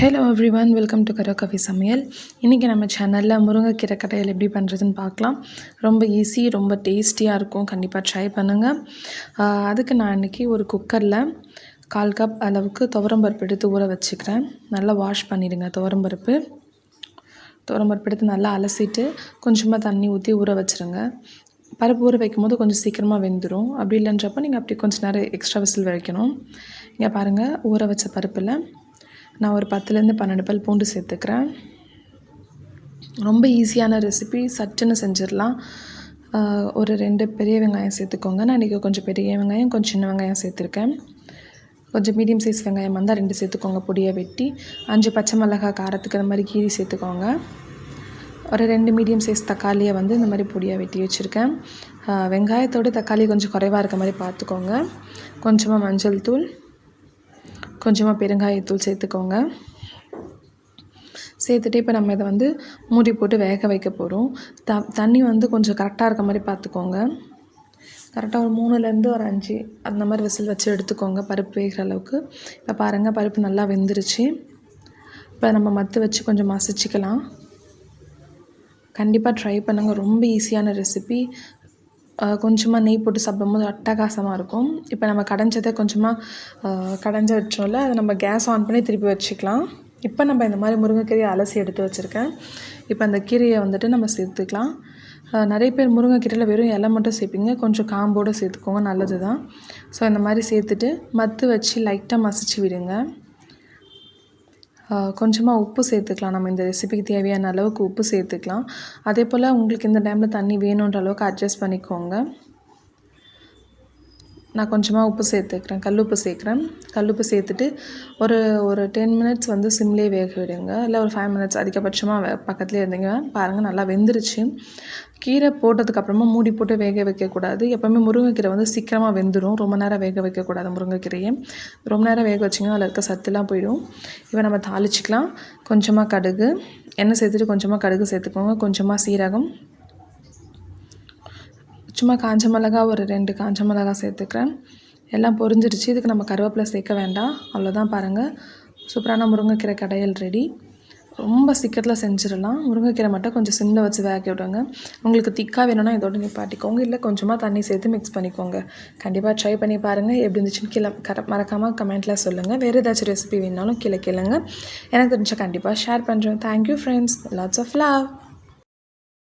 Hello everyone welcome to கரோ கஃபி சமையல் இன்றைக்கி நம்ம சேனலில் முருங்கைக்கீரை கடையில் எப்படி பண்ணுறதுன்னு பார்க்கலாம். ரொம்ப ஈஸி ரொம்ப டேஸ்டியாக இருக்கும். கண்டிப்பாக ட்ரை பண்ணுங்கள் அதுக்கு நான் இன்றைக்கி ஒரு குக்கரில் கால் கப் அளவுக்கு துவரம்பருப்பு எடுத்து ஊற வச்சுக்கிறேன். நல்லா வாஷ் பண்ணிடுங்க துவரம்பருப்பு துவரம்பருப்பு எடுத்து நல்லா அலசிட்டு கொஞ்சமாக தண்ணி ஊற்றி ஊற வச்சுருங்க. பருப்பு ஊற வைக்கும் போது கொஞ்சம் சீக்கிரமாக வெந்துடும் அப்படி இல்லைன்றப்போ நீங்கள் அப்படி கொஞ்சம் நேரம் எக்ஸ்ட்ரா விசில் வைக்கணும். இங்கே பாருங்கள் ஊற வச்ச பருப்பில் நான் ஒரு பத்துலேருந்து பன்னெண்டு பல் பூண்டு சேர்த்துக்கிறேன். ரொம்ப ஈஸியான ரெசிபி சட்டுன்னு செஞ்சிடலாம். ஒரு ரெண்டு பெரிய வெங்காயம் சேர்த்துக்கோங்க. நான் இன்றைக்கி கொஞ்சம் பெரிய வெங்காயம் கொஞ்சம் சின்ன வெங்காயம் சேர்த்துருக்கேன். கொஞ்சம் மீடியம் சைஸ் வெங்காயம் வந்தால் ரெண்டு சேர்த்துக்கோங்க. பொடியை வெட்டி அஞ்சு பச்சை மிளகாய் காரத்துக்கு அந்த மாதிரி கீரி சேர்த்துக்கோங்க. ஒரு ரெண்டு மீடியம் சைஸ் தக்காளியை வந்து இந்த மாதிரி பொடியாக வெட்டி வச்சுருக்கேன். வெங்காயத்தோடு தக்காளி கொஞ்சம் குறைவாக இருக்க மாதிரி பார்த்துக்கோங்க. கொஞ்சமாக மஞ்சள் தூள் கொஞ்சமாக பெருங்காயத்தூள் சேர்த்துக்கோங்க. சேர்த்துட்டு இப்போ நம்ம இதை வந்து மூடி போட்டு வேக வைக்க போகிறோம் த தண்ணி வந்து கொஞ்சம் கரெக்டாக இருக்க மாதிரி பார்த்துக்கோங்க கரெக்டாக ஒரு மூணுலேருந்து ஒரு அஞ்சு அந்த மாதிரி விசில் வச்சு எடுத்துக்கோங்க. பருப்பு வேகிற அளவுக்கு. இப்போ பாருங்கள் பருப்பு நல்லா வெந்துருச்சு. இப்போ நம்ம மத்து வச்சு கொஞ்சம் மசிச்சுக்கலாம். கண்டிப்பாக ட்ரை பண்ணுங்கள் ரொம்ப ஈஸியான ரெசிபி கொஞ்சமாக நெய் போட்டு சாப்பிடும்போது அட்டகாசமாக இருக்கும். இப்போ நம்ம கடைஞ்சதை கொஞ்சமாக கடைஞ்ச வச்சோம்ல அதை நம்ம கேஸ் ஆன் பண்ணி திருப்பி வச்சுக்கலாம். இப்போ நம்ம இந்த மாதிரி முருங்கைக்கீரையை அலசி எடுத்து வச்சுருக்கேன். இப்போ அந்த கீரையை வந்துட்டு நம்ம சேர்த்துக்கலாம். நிறைய பேர் முருங்கைக்கீரையில் வெறும் இலை மட்டும் சேர்ப்பீங்க. கொஞ்சம் காம்போடு சேர்த்துக்கோங்க நல்லது தான் ஸோ இந்த மாதிரி சேர்த்துட்டு மத்து வச்சு லைட்டாக மசிச்சு விடுங்க. கொஞ்சமாக உப்பு சேர்த்துக்கலாம். நம்ம இந்த ரெசிபிக்கு தேவையான அளவுக்கு உப்பு சேர்த்துக்கலாம். அதே போல் உங்களுக்கு இந்த டைமில் தண்ணி வேணுன்ற அளவுக்கு அட்ஜஸ்ட் பண்ணிக்கோங்க. நான் கொஞ்சமாக உப்பு சேர்த்துக்கிறேன். கல் உப்பு சேர்க்குறேன். கல் உப்பு சேர்த்துட்டு ஒரு ஒரு டென் மினிட்ஸ் வந்து சிம்லேயே வேக விடுங்க. இல்லை ஒரு ஃபைவ் மினிட்ஸ் அதிகபட்சமாக பக்கத்துலேயே இருந்தீங்க. பாருங்கள் நல்லா வெந்துருச்சு. கீரை போட்டதுக்கப்புறமா மூடி போட்டு வேக வைக்கக்கூடாது எப்போவுமே முருங்கைக்கீரை வந்து சீக்கிரமாக வெந்துடும் ரொம்ப நேரம் வேக வைக்கக்கூடாது முருங்கைக்கீரையை. ரொம்ப நேரம் வேக வச்சிங்கன்னா அதில் இருக்க சத்துலாம் போயிடும். இப்போ நம்ம தாளிச்சிக்கலாம். கொஞ்சமாக கடுகு. எண்ணெய் சேர்த்துட்டு கொஞ்சமாக கடுகு சேர்த்துக்கோங்க. கொஞ்சமாக சீரகம். சும்மா காஞ்ச மிளகா ஒரு ரெண்டு காஞ்ச மிளகா சேர்த்துக்கிறேன். எல்லாம் பொரிஞ்சிடுச்சு இதுக்கு நம்ம கருவேப்பிலை சேர்க்க வேண்டாம். அவ்வளோதான் பாருங்கள் சூப்பரான முருங்கைக்கீரை கடையல் ரெடி. ரொம்ப சீக்கிரத்தில் செஞ்சிடலாம். முருங்கைக்கீரை மட்டும் கொஞ்சம் சிம்மில் வச்சு வேக விடுங்க. உங்களுக்கு திக்காக வேணும்னா இதோட நிப்பாட்டிக்கோங்க. இல்லை கொஞ்சமாக தண்ணி சேர்த்து மிக்ஸ் பண்ணிக்கோங்க. கண்டிப்பாக ட்ரை பண்ணி பாருங்கள் எப்படி இருந்துச்சுன்னு கீழே கர மறக்காமல் கமெண்ட்டில் சொல்லுங்கள் வேறு ஏதாச்சும் ரெசிபி வேணாலும் கீழே கேளுங்க. எனக்கு தெரிஞ்சால் கண்டிப்பாக ஷேர் பண்ணுறேன் thank you friends lots of love